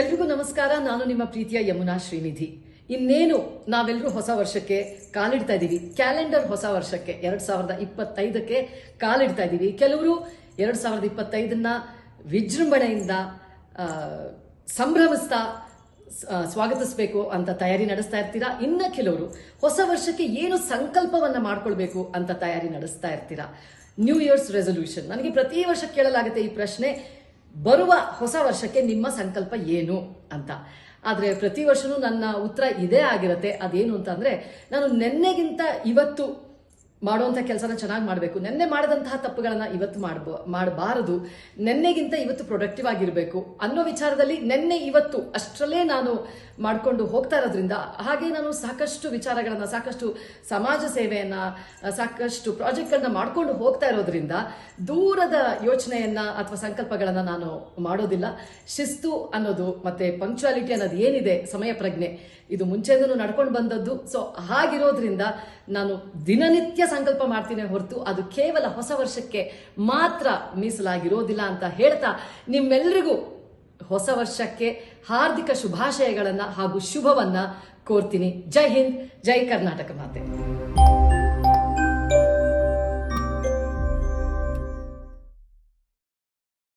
ಎಲ್ರಿಗೂ ನಮಸ್ಕಾರ. ನಾನು ನಿಮ್ಮ ಪ್ರೀತಿಯ ಯಮುನಾ ಶ್ರೀನಿಧಿ. ಇನ್ನೇನು ನಾವೆಲ್ಲರೂ ಹೊಸ ವರ್ಷಕ್ಕೆ ಕಾಲಿಡ್ತಾ ಇದ್ದೀವಿ. ಕ್ಯಾಲೆಂಡರ್ ಹೊಸ ವರ್ಷಕ್ಕೆ, ಎರಡ್ ಸಾವಿರದ ಇಪ್ಪತ್ತೈದಕ್ಕೆ ಕಾಲಿಡ್ತಾ ಇದ್ದೀವಿ. ಕೆಲವರು ಎರಡ್ ಸಾವಿರದ ಇಪ್ಪತ್ತೈದನ್ನ ವಿಜೃಂಭಣೆಯಿಂದ ಸಂಭ್ರಮಿಸ್ತಾ ಸ್ವಾಗತಿಸಬೇಕು ಅಂತ ತಯಾರಿ ನಡೆಸ್ತಾ ಇರ್ತೀರಾ? ಇನ್ನ ಕೆಲವರು ಹೊಸ ವರ್ಷಕ್ಕೆ ಏನು ಸಂಕಲ್ಪವನ್ನ ಮಾಡ್ಕೊಳ್ಬೇಕು ಅಂತ ತಯಾರಿ ನಡೆಸ್ತಾ ಇರ್ತೀರಾ? ನ್ಯೂ ಇಯರ್ಸ್ ರೆಸೊಲ್ಯೂಷನ್ ನನಗೆ ಪ್ರತಿ ವರ್ಷ ಕೇಳಲಾಗುತ್ತೆ ಈ ಪ್ರಶ್ನೆ. ಬರುವ ಹೊಸ ವರ್ಷಕ್ಕೆ ನಿಮ್ಮ ಸಂಕಲ್ಪ ಏನು ಅಂತ. ಆದರೆ ಪ್ರತಿ ವರ್ಷನೂ ನನ್ನ ಉತ್ತರ ಇದೇ ಆಗಿರುತ್ತೆ. ಅದೇನು ಅಂತಂದ್ರೆ ನಾನು ನೆನ್ನೆಗಿಂತ ಇವತ್ತು ಮಾಡುವಂಥ ಕೆಲಸನ ಚೆನ್ನಾಗಿ ಮಾಡಬೇಕು. ನೆನ್ನೆ ಮಾಡಿದಂತಹ ತಪ್ಪುಗಳನ್ನು ಇವತ್ತು ಮಾಡಬ, ಮಾಡಬಾರದು. ನೆನ್ನೆಗಿಂತ ಇವತ್ತು ಪ್ರೊಡಕ್ಟಿವ್ ಆಗಿರಬೇಕು ಅನ್ನೋ ವಿಚಾರದಲ್ಲಿ ನೆನ್ನೆ ಇವತ್ತು ಅಷ್ಟರಲ್ಲೇ ನಾನು ಮಾಡ್ಕೊಂಡು ಹೋಗ್ತಾ ಇರೋದ್ರಿಂದ, ಹಾಗೆ ನಾನು ಸಾಕಷ್ಟು ವಿಚಾರಗಳನ್ನು, ಸಾಕಷ್ಟು ಸಮಾಜ ಸೇವೆಯನ್ನು, ಸಾಕಷ್ಟು ಪ್ರಾಜೆಕ್ಟ್ಗಳನ್ನ ಮಾಡ್ಕೊಂಡು ಹೋಗ್ತಾ ಇರೋದ್ರಿಂದ ದೂರದ ಯೋಚನೆಯನ್ನು ಅಥವಾ ಸಂಕಲ್ಪಗಳನ್ನು ನಾನು ಮಾಡೋದಿಲ್ಲ. ಶಿಸ್ತು ಅನ್ನೋದು ಮತ್ತೆ ಪಂಕ್ಚುಯಾಲಿಟಿ ಅನ್ನೋದು ಏನಿದೆ? ಸಮಯ ಪ್ರಜ್ಞೆ. ಇದು ಮುಂಚೆನೂ ನಡ್ಕೊಂಡು ಬಂದದ್ದು. ಸೊ ಹಾಗಿರೋದ್ರಿಂದ ನಾನು ದಿನನಿತ್ಯ ಸಂಕಲ್ಪ ಮಾಡ್ತೀನಿ ಹೊರತು ಅದು ಕೇವಲ ಹೊಸ ವರ್ಷಕ್ಕೆ ಮಾತ್ರ ಮೀಸಲಾಗಿರೋದಿಲ್ಲ ಅಂತ ಹೇಳ್ತಾ ನಿಮ್ಮೆಲ್ಲರಿಗೂ ಹೊಸ ವರ್ಷಕ್ಕೆ ಹಾರ್ದಿಕ ಶುಭಾಶಯಗಳನ್ನ ಹಾಗೂ ಶುಭವನ್ನ ಕೋರ್ತೀನಿ. ಜೈ ಹಿಂದ್, ಜೈ ಕರ್ನಾಟಕ ಮಾತೆ.